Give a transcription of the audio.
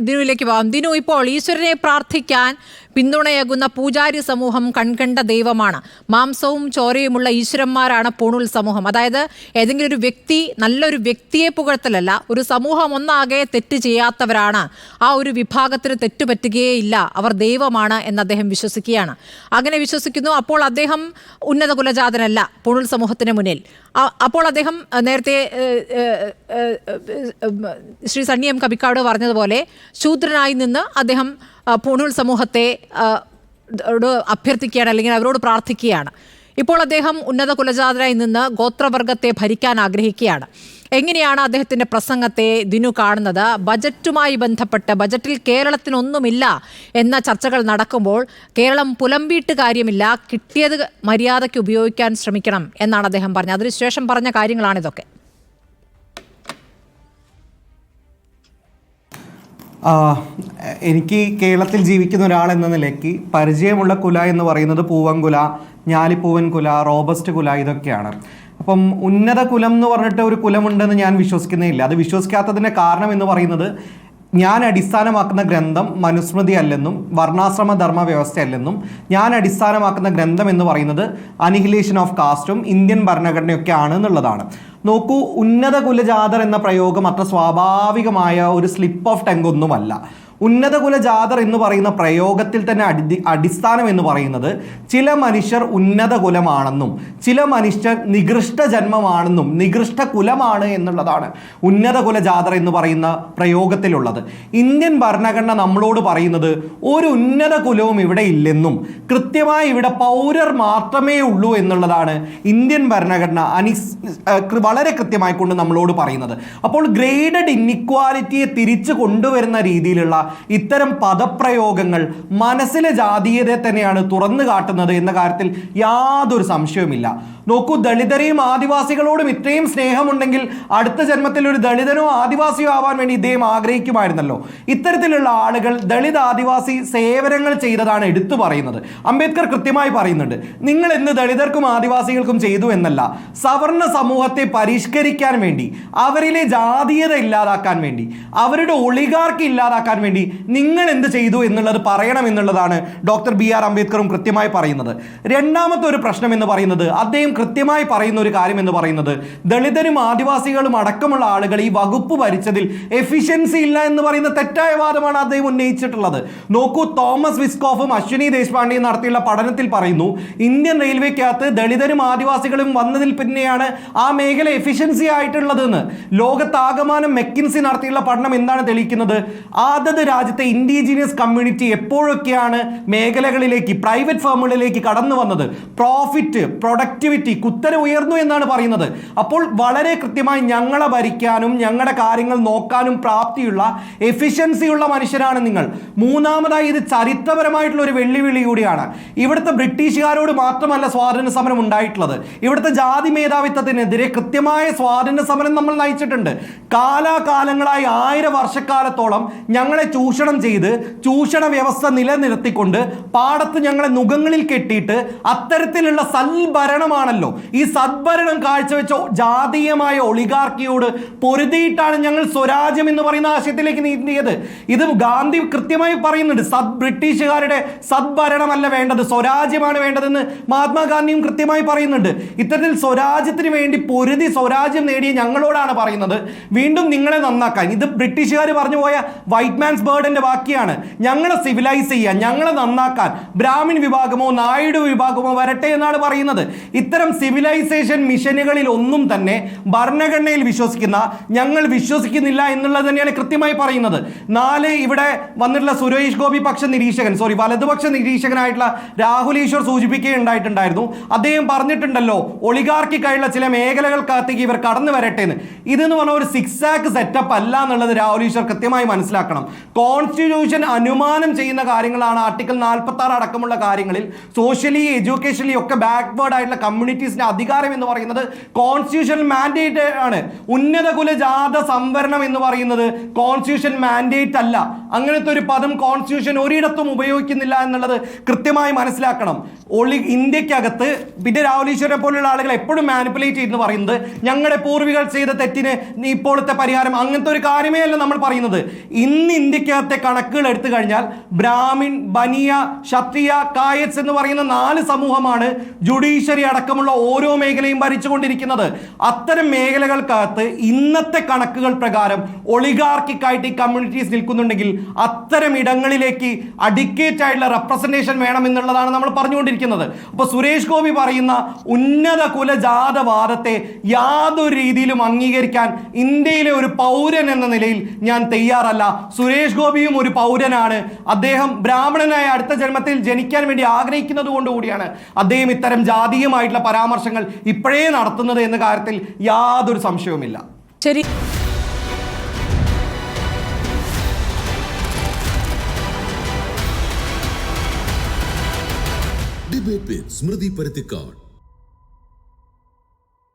ദിനുവിലേക്ക് പോകാം ദിനു ഇപ്പോൾ ഈശ്വരനെ പ്രാർത്ഥിക്കാൻ പിന്തുണയേകുന്ന പൂജാരി സമൂഹം കൺകണ്ട ദൈവമാണ്. മാംസവും ചോരയുമുള്ള ഈശ്വരന്മാരാണ് പൂണുൽ സമൂഹം. അതായത് ഏതെങ്കിലും ഒരു വ്യക്തി നല്ലൊരു വ്യക്തിയെ പുകഴ്ത്തലല്ല ഒരു സമൂഹം ഒന്നാകെ തെറ്റ് ചെയ്യാത്തവരാണ്. ആ ഒരു വിഭാഗത്തിന് തെറ്റുപറ്റുകയേയില്ല അവർ ദൈവമാണ് എന്ന് അദ്ദേഹം വിശ്വസിക്കുകയാണ്. അങ്ങനെ വിശ്വസിക്കുന്നു. അപ്പോൾ അദ്ദേഹം ഉന്നത കുലജാതനല്ല പൂണുൽ സമൂഹത്തിന് മുന്നിൽ. അപ്പോൾ അദ്ദേഹം നേരത്തെ ശ്രീ സണ്ണി എം കബിക്കാട് പറഞ്ഞതുപോലെ ശൂദ്രനായി നിന്ന് അദ്ദേഹം പൂണൂൽ സമൂഹത്തെ അഭ്യർത്ഥിക്കുകയാണ് അല്ലെങ്കിൽ അവരോട് പ്രാർത്ഥിക്കുകയാണ്. ഇപ്പോൾ അദ്ദേഹം ഉന്നത കുലജാതരായി നിന്ന് ഗോത്രവർഗത്തെ ഭരിക്കാൻ ആഗ്രഹിക്കുകയാണ്. എങ്ങനെയാണ് അദ്ദേഹത്തിന്റെ പ്രസംഗത്തെ ദിനു കാണുന്നത്? ബജറ്റുമായി ബന്ധപ്പെട്ട് ബജറ്റിൽ കേരളത്തിനൊന്നുമില്ല എന്ന ചർച്ചകൾ നടക്കുമ്പോൾ കേരളം പുലമ്പിയിട്ട് കാര്യമില്ല കിട്ടിയത് മര്യാദയ്ക്ക് ഉപയോഗിക്കാൻ ശ്രമിക്കണം എന്നാണ് അദ്ദേഹം പറഞ്ഞത്. അതിനുശേഷം പറഞ്ഞ കാര്യങ്ങളാണിതൊക്കെ എനിക്ക് കേരളത്തിൽ ജീവിക്കുന്ന ഒരാൾ എന്ന നിലയ്ക്ക് പരിചയമുള്ള കുല എന്ന് പറയുന്നത് പൂവൻകുല ഞാലിപ്പൂവൻ കുല റോബസ്റ്റ് കുല ഇതൊക്കെയാണ്. അപ്പം ഉന്നത കുലം എന്ന് പറഞ്ഞിട്ട് ഒരു കുലമുണ്ടെന്ന് ഞാൻ വിശ്വസിക്കുന്നില്ല അത് വിശ്വസിക്കാത്തതിന്റെ കാരണം എന്ന് പറയുന്നത് ഞാൻ അടിസ്ഥാനമാക്കുന്ന ഗ്രന്ഥം മനുസ്മൃതി അല്ലെന്നും വർണാശ്രമ ധർമ്മ വ്യവസ്ഥയല്ലെന്നും ഞാൻ അടിസ്ഥാനമാക്കുന്ന ഗ്രന്ഥം എന്ന് പറയുന്നത് അനിഹിലേഷൻ ഓഫ് കാസ്റ്റും ഇന്ത്യൻ ഭരണഘടനയൊക്കെ ആണ് എന്നുള്ളതാണ്. നോക്കൂ ഉന്നത കുലജാതർ എന്ന പ്രയോഗം അത്ര സ്വാഭാവികമായ ഒരു സ്ലിപ്പ് ഓഫ് ടങ് ഒന്നുമല്ല. ഉന്നത കുലജാതർ എന്ന് പറയുന്ന പ്രയോഗത്തിൽ തന്നെ അടി അടിസ്ഥാനം എന്ന് പറയുന്നത് ചില മനുഷ്യർ ഉന്നത കുലമാണെന്നും ചില മനുഷ്യർ നികൃഷ്ട ജന്മമാണെന്നും നികൃഷ്ട കുലമാണ് എന്നുള്ളതാണ് ഉന്നത കുലജാതർ എന്ന് പറയുന്ന പ്രയോഗത്തിലുള്ളത്. ഇന്ത്യൻ ഭരണഘടന നമ്മളോട് പറയുന്നത് ഒരു ഉന്നത കുലവും ഇവിടെ ഇല്ലെന്നും കൃത്യമായി ഇവിടെ പൗരർ മാത്രമേ ഉള്ളൂ എന്നുള്ളതാണ് ഇന്ത്യൻ ഭരണഘടന അനിസ് വളരെ കൃത്യമായി കൊണ്ട് നമ്മളോട് പറയുന്നത്. അപ്പോൾ ഗ്രേഡഡ് ഇന്നിക്വാലിറ്റിയെ തിരിച്ചു കൊണ്ടുവരുന്ന രീതിയിലുള്ള ഇത്തരം പദപ്രയോഗങ്ങൾ മനസ്സിലെ ജാതീയതയെ തന്നെയാണ് തുറന്നു കാട്ടുന്നത് എന്ന കാര്യത്തിൽ യാതൊരു സംശയവുമില്ല. നോക്കൂ ദളിതരെയും ആദിവാസികളോടും ഇത്രയും സ്നേഹമുണ്ടെങ്കിൽ അടുത്ത ജന്മത്തിൽ ഒരു ദളിതനോ ആദിവാസിയോ ആവാൻ വേണ്ടി ഇദ്ദേഹം ആഗ്രഹിക്കുമായിരുന്നല്ലോ. ഇത്തരത്തിലുള്ള ആളുകൾ ദളിത് ആദിവാസി സേവനങ്ങൾ ചെയ്തതാണ് എടുത്തു പറയുന്നത്. അംബേദ്കർ കൃത്യമായി പറയുന്നുണ്ട് നിങ്ങൾ എന്ത് ദളിതർക്കും ആദിവാസികൾക്കും ചെയ്തു എന്നല്ല സവർണ സമൂഹത്തെ പരിഷ്കരിക്കാൻ വേണ്ടി അവരിലെ ജാതീയത ഇല്ലാതാക്കാൻ വേണ്ടി അവരുടെ ഒളികാർക്ക് ഇല്ലാതാക്കാൻ വേണ്ടി നിങ്ങൾ എന്ത് ചെയ്തു എന്നുള്ളത് പറയണം എന്നുള്ളതാണ് ഡോക്ടർ ബി ആർ അംബേദ്കറും കൃത്യമായി പറയുന്നത്. രണ്ടാമത്തെ ഒരു പ്രശ്നം എന്ന് പറയുന്നത് അദ്ദേഹം കൃത്യമായി പറയുന്ന ഒരു കാര്യം എന്ന് പറയുന്നത് ദളിതരും ആദിവാസികളും അടക്കമുള്ള ആളുകൾ ഈ വകുപ്പ് ഭരിച്ചതിൽ എഫിഷ്യൻസി ഇല്ല എന്ന് പറയുന്ന തെറ്റായ വാദമാണ് അദ്ദേഹം ഉന്നയിച്ചിട്ടുള്ളത്. നോക്കൂ തോമസ് വിസ്കോഫും അശ്വിനി ദേശ്പാണ്ഡെയും നടത്തിയുള്ള പഠനത്തിൽ പറയുന്നു ഇന്ത്യൻ റെയിൽവേക്കകത്ത് ദളിതരും ആദിവാസികളും വന്നതിൽ പിന്നെയാണ് ആ മേഖല എഫിഷ്യൻസി ആയിട്ടുള്ളതെന്ന്. ലോകത്താകമാനം മെക്കിൻസി നടത്തിയുള്ള പഠനം എന്താണ് തെളിയിക്കുന്നത്? അതത് രാജ്യത്തെ ഇൻഡിജീനിയസ് കമ്മ്യൂണിറ്റി എപ്പോഴൊക്കെയാണ് മേഖലകളിലേക്ക് പ്രൈവറ്റ് ഫേമുകളിലേക്ക് കടന്നു വന്നത്? പ്രോഫിറ്റ് പ്രൊഡക്ടിവിറ്റി കുത്തര ഉയർന്നു എന്നാണ് പറയുന്നത്. അപ്പോൾ വളരെ കൃത്യമായി ഞങ്ങളെ ഭരിക്കാനും ഞങ്ങളുടെ കാര്യങ്ങൾ നോക്കാനും പ്രാപ്തിയുള്ള എഫിഷ്യൻസിയുള്ള മനുഷ്യരാണ് നിങ്ങൾ. മൂന്നാമതായി ഇത് ചരിത്രപരമായിട്ടുള്ള ഒരു വെല്ലുവിളി കൂടിയാണ്. ഇവിടുത്തെ ബ്രിട്ടീഷുകാരോട് മാത്രമല്ല സ്വാതന്ത്ര്യ സമരം ഉണ്ടായിട്ടുള്ളത്. ഇവിടുത്തെ ജാതി മേധാവിത്വത്തിനെതിരെ കൃത്യമായ സ്വാതന്ത്ര്യ സമരം നമ്മൾ നയിച്ചിട്ടുണ്ട്. കാലാകാലങ്ങളായി ആയിരം വർഷക്കാലത്തോളം ഞങ്ങളെ ചൂഷണം ചെയ്ത് ചൂഷണ വ്യവസ്ഥ നിലനിർത്തിക്കൊണ്ട് പാടത്ത് ഞങ്ങളെ നുഖങ്ങളിൽ കെട്ടിയിട്ട് അത്തരത്തിലുള്ള സൽഭരണമാണല്ലോ. ഈ സദ്ഭരണം കാഴ്ചവെച്ച ജാതീയമായ ഒളിഗാർക്കിയോട് പൊരുതിയിട്ടാണ് ഞങ്ങൾ സ്വരാജ്യം എന്ന് പറയുന്ന ആശയത്തിലേക്ക് നീന്തിയത്. ഇത് ഗാന്ധി കൃത്യമായി പറയുന്നുണ്ട്. സദ് ബ്രിട്ടീഷുകാരുടെ സദ്ഭരണമല്ല വേണ്ടത് സ്വരാജ്യമാണ് വേണ്ടതെന്ന് മഹാത്മാഗാന്ധിയും കൃത്യമായി പറയുന്നുണ്ട്. ഇത്തരത്തിൽ സ്വരാജ്യത്തിന് വേണ്ടി പൊരുതി സ്വരാജ്യം നേടിയ ഞങ്ങളോടാണ് പറയുന്നത്. വീണ്ടും നിങ്ങളെ നന്നാക്കാൻ. ഇത് ബ്രിട്ടീഷുകാർ പറഞ്ഞു പോയ വൈറ്റ് മാൻസ് ബേർഡിന്റെ ബാക്കിയാണ്. ഞങ്ങളെ സിവിലൈസ് ചെയ്യാൻ ഞങ്ങളെ നന്നാക്കാൻ ബ്രാഹ്മിൻ വിഭാഗമോ നായിഡു വിഭാഗമോ വരട്ടെ എന്നാണ് പറയുന്നത്. ഇത്തരം സിവിലൈസേഷൻ മിഷനുകളിൽ ഒന്നും തന്നെ ഭരണഘടനയിൽ വിശ്വസിക്കുന്ന ഞങ്ങൾ വിശ്വസിക്കുന്നില്ല എന്നുള്ളത് തന്നെയാണ് കൃത്യമായി പറയുന്നത്. നാല് ഇവിടെ വന്നിട്ടുള്ള സുരേഷ് ഗോപി പക്ഷ നിരീക്ഷകൻ സോറി വലതുപക്ഷ നിരീക്ഷകനായിട്ടുള്ള രാഹുൽ ഈശ്വർ സൂചിപ്പിക്കുകയുണ്ടായിട്ടുണ്ടായിരുന്നു. അദ്ദേഹം പറഞ്ഞിട്ടുണ്ടല്ലോ ഒളിഗാർക്കിക്കായുള്ള ചില മേഖലകൾക്കകത്തേക്ക് ഇവർ കടന്നു വരട്ടെ എന്ന് ഇതെന്ന് പറഞ്ഞ ഒരു സിക്സാക്ക് സെറ്റപ്പ് അല്ല എന്നുള്ളത് രാഹുൽ ഈശ്വർ കൃത്യമായി മനസ്സിലാക്കണം. കോൺസ്റ്റിറ്റ്യൂഷൻ അനുമാനം ചെയ്യുന്ന കാര്യങ്ങളാണ് ആർട്ടിക്കിൾ നാൽപ്പത്തി ആറ് അടക്കമുള്ള കാര്യങ്ങളിൽ സോഷ്യലി എഡ്യൂക്കേഷനലി ഒക്കെ ബാക്ക്വേർഡ് ആയിട്ടുള്ള കമ്മ്യൂണിറ്റീസിന്റെ അധികാരം എന്ന് പറയുന്നത് കോൺസ്റ്റിറ്റ്യൂഷൻ മാൻഡേറ്റ് ആണ്. ഉന്നത കുലജാത സംവരണം എന്ന് പറയുന്നത് കോൺസ്റ്റിറ്റ്യൂഷൻ മാൻഡേറ്റ് അല്ല. അങ്ങനത്തെ ഒരു പദം കോൺസ്റ്റിറ്റ്യൂഷൻ ഒരിടത്തും ഉപയോഗിക്കുന്നില്ല എന്നുള്ളത് കൃത്യമായി മനസ്സിലാക്കണം. ഒളി ഇന്ത്യക്കകത്ത് പിന്നെ രാഹുൽ ഈശ്വരെ പോലുള്ള ആളുകൾ എപ്പോഴും മാനിപ്പുലേറ്റ് ചെയ്തെന്ന് പറയുന്നത് ഞങ്ങളുടെ പൂർവികൾ ചെയ്ത തെറ്റിന് ഇപ്പോഴത്തെ പരിഹാരം അങ്ങനത്തെ ഒരു കാര്യമേ അല്ല നമ്മൾ പറയുന്നത്. ഇന്ന് ഇന്ത്യയ്ക്ക് ഇന്ത്യക്കകത്തെ കണക്കുകൾ എടുത്തു കഴിഞ്ഞാൽ ബ്രാഹ്മിൻ ബനിയ ക്ഷത്രിയ കായത്സ് എന്ന് പറയുന്ന നാല് സമൂഹമാണ് ജുഡീഷ്യറി അടക്കമുള്ള ഓരോ മേഖലയും ഭരിച്ചുകൊണ്ടിരിക്കുന്നത്. അത്തരം മേഖലകൾക്കകത്ത് ഇന്നത്തെ കണക്കുകൾ പ്രകാരം ഒളിഗാർക്കിക്കായിട്ട് ഈ കമ്മ്യൂണിറ്റീസ് നിൽക്കുന്നുണ്ടെങ്കിൽ അത്തരം ഇടങ്ങളിലേക്ക് അഡിക്കേറ്റ് ആയിട്ടുള്ള റെപ്രസെന്റേഷൻ വേണമെന്നുള്ളതാണ് നമ്മൾ പറഞ്ഞുകൊണ്ടിരിക്കുന്നത്. അപ്പോൾ സുരേഷ് ഗോപി പറയുന്ന ഉന്നത കുലജാതവാദത്തെ യാതൊരു രീതിയിലും അംഗീകരിക്കാൻ ഇന്ത്യയിലെ ഒരു പൗരൻ എന്ന നിലയിൽ ഞാൻ തയ്യാറല്ല. സുരേഷ് ഗോപിയും ഒരു പൗരനാണ്. അദ്ദേഹം ബ്രാഹ്മണനായ അടുത്ത ജന്മത്തിൽ ജനിക്കാൻ വേണ്ടി ആഗ്രഹിക്കുന്നത് കൊണ്ടുകൂടിയാണ്. അദ്ദേഹം ഇത്തരം ജാതീയമായിട്ടുള്ള പരാമർശങ്ങൾ ഇപ്പോഴേ നടത്തുന്നത് എന്ന കാര്യത്തിൽ യാതൊരു സംശയവുമില്ല. ശരി. സ്മൃതി പരുത്തിക്കാട്